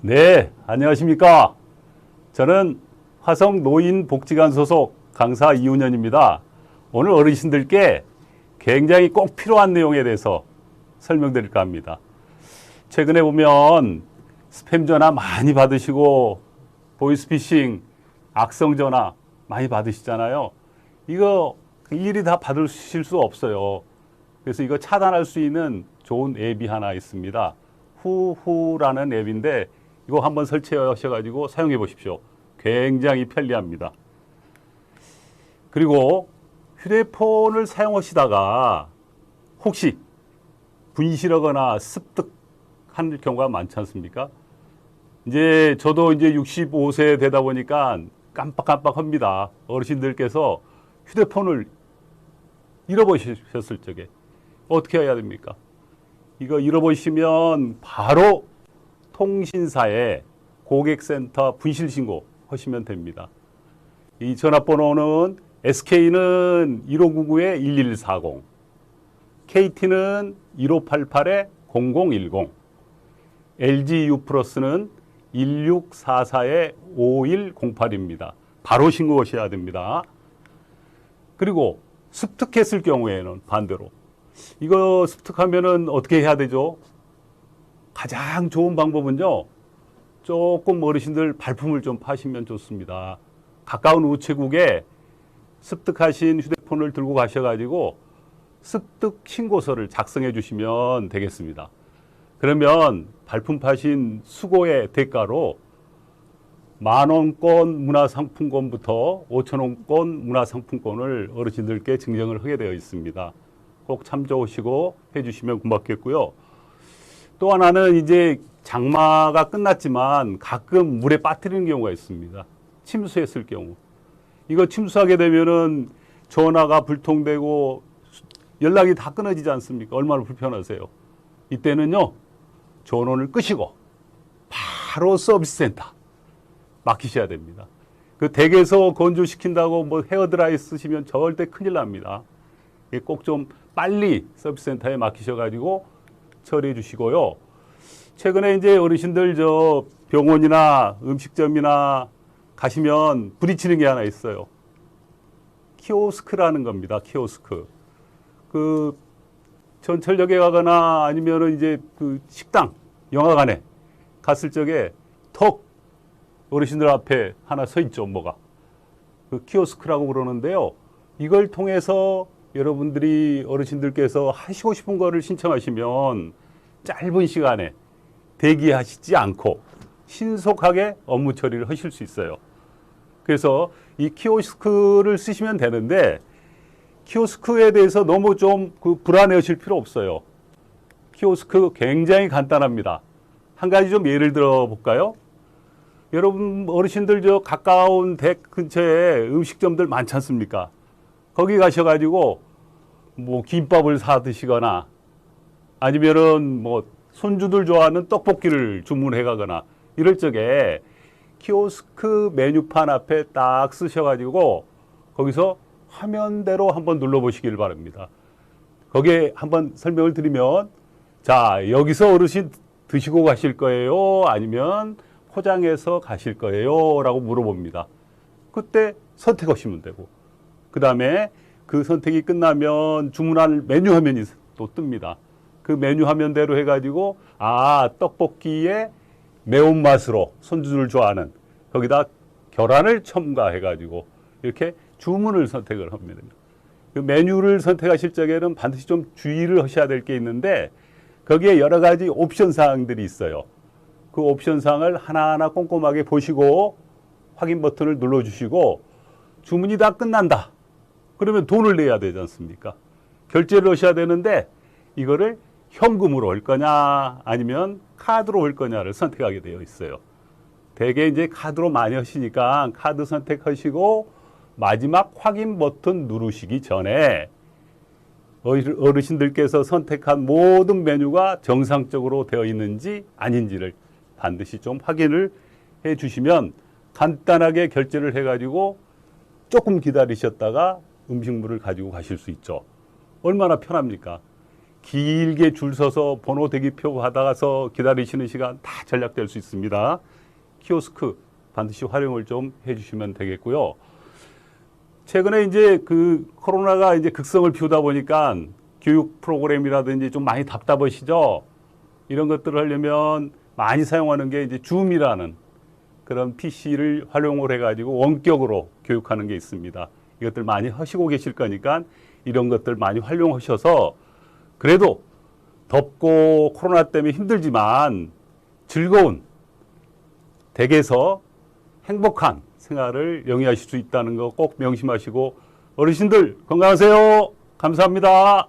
네, 안녕하십니까. 저는 화성 노인복지관 소속 강사 이훈현입니다. 오늘 어르신들께 굉장히 꼭 필요한 내용에 대해서 설명드릴까 합니다. 최근에 보면 스팸 전화 많이 받으시고 보이스피싱, 악성 전화 많이 받으시잖아요. 이거 일일이 다 받으실 수 없어요. 그래서 이거 차단할 수 있는 좋은 앱이 하나 있습니다. 후후라는 앱인데 이거 한번 설치하셔가지고 사용해 보십시오. 굉장히 편리합니다. 그리고 휴대폰을 사용하시다가 혹시 분실하거나 습득한 경우가 많지 않습니까? 이제 저도 이제 65세 되다 보니까 깜빡깜빡합니다. 어르신들께서 휴대폰을 잃어버리셨을 적에 어떻게 해야 됩니까? 이거 잃어버리시면 바로 통신사에 고객센터 분실 신고 하시면 됩니다. 이 전화번호는 SK는 1599-1140, KT는 1588-0010, LG U 플러스는 1644-5108입니다. 바로 신고하셔야 됩니다. 그리고 습득했을 경우에는 반대로 이거 습득하면은 어떻게 해야 되죠? 가장 좋은 방법은요. 조금 어르신들 발품을 좀 파시면 좋습니다. 가까운 우체국에 습득하신 휴대폰을 들고 가셔가지고 습득 신고서를 작성해 주시면 되겠습니다. 그러면 발품 파신 수고의 대가로 만 원권 문화상품권부터 오천 원권 문화상품권을 어르신들께 증정을 하게 되어 있습니다. 꼭 참조하시고 해주시면 고맙겠고요. 또 하나는 이제 장마가 끝났지만 가끔 물에 빠뜨리는 경우가 있습니다. 침수했을 경우. 이거 침수하게 되면은 전화가 불통되고 연락이 다 끊어지지 않습니까? 얼마나 불편하세요. 이때는요, 전원을 끄시고 바로 서비스 센터 맡기셔야 됩니다. 그 댁에서 건조시킨다고 뭐 헤어드라이 쓰시면 절대 큰일 납니다. 꼭 좀 빨리 서비스 센터에 맡기셔가지고 처리해 주시고요. 최근에 이제 어르신들 저 병원이나 음식점이나 가시면 부딪히는 게 하나 있어요. 키오스크라는 겁니다. 키오스크. 그 전철역에 가거나 아니면은 이제 그 식당, 영화관에 갔을 적에 턱 어르신들 앞에 하나 서 있죠, 뭐가. 그 키오스크라고 그러는데요. 이걸 통해서 여러분들이 어르신들께서 하시고 싶은 거를 신청하시면 짧은 시간에 대기하시지 않고 신속하게 업무 처리를 하실 수 있어요. 그래서 이 키오스크를 쓰시면 되는데 키오스크에 대해서 너무 좀 그 불안해하실 필요 없어요. 키오스크 굉장히 간단합니다. 한 가지 좀 예를 들어 볼까요? 여러분 어르신들 저 가까운 댁 근처에 음식점들 많지 않습니까? 거기 가셔가지고 뭐 김밥을 사 드시거나 아니면은 뭐 손주들 좋아하는 떡볶이를 주문해 가거나 이럴 적에 키오스크 메뉴판 앞에 딱 쓰셔가지고 거기서 화면대로 한번 눌러보시길 바랍니다. 거기에 한번 설명을 드리면 자 여기서 어르신 드시고 가실 거예요 아니면 포장해서 가실 거예요 라고 물어봅니다. 그때 선택하시면 되고 그 다음에 그 선택이 끝나면 주문할 메뉴 화면이 또 뜹니다. 그 메뉴 화면대로 해가지고 아 떡볶이에 매운맛으로 손주들 좋아하는 거기다 계란을 첨가해가지고 이렇게 주문을 선택을 합니다. 그 메뉴를 선택하실 적에는 반드시 좀 주의를 하셔야 될 게 있는데 거기에 여러 가지 옵션 사항들이 있어요. 그 옵션 사항을 하나하나 꼼꼼하게 보시고 확인 버튼을 눌러주시고 주문이 다 끝난다. 그러면 돈을 내야 되지 않습니까? 결제를 하셔야 되는데 이거를 현금으로 올 거냐 아니면 카드로 올 거냐를 선택하게 되어 있어요. 대개 이제 카드로 많이 하시니까 카드 선택하시고 마지막 확인 버튼 누르시기 전에 어르- 어르신들께서 선택한 모든 메뉴가 정상적으로 되어 있는지 아닌지를 반드시 좀 확인을 해 주시면 간단하게 결제를 해가지고 조금 기다리셨다가 음식물을 가지고 가실 수 있죠. 얼마나 편합니까? 길게 줄 서서 번호 대기표 받아가서 기다리시는 시간 다 절약될 수 있습니다. 키오스크 반드시 활용을 좀 해주시면 되겠고요. 최근에 이제 그 코로나가 이제 극성을 피우다 보니까 교육 프로그램이라든지 좀 많이 답답하시죠? 이런 것들을 하려면 많이 사용하는 게 이제 줌이라는 그런 PC를 활용을 해가지고 원격으로 교육하는 게 있습니다. 이것들 많이 하시고 계실 거니까 이런 것들 많이 활용하셔서 그래도 덥고 코로나 때문에 힘들지만 즐거운 댁에서 행복한 생활을 영위하실 수 있다는 거 꼭 명심하시고 어르신들 건강하세요. 감사합니다.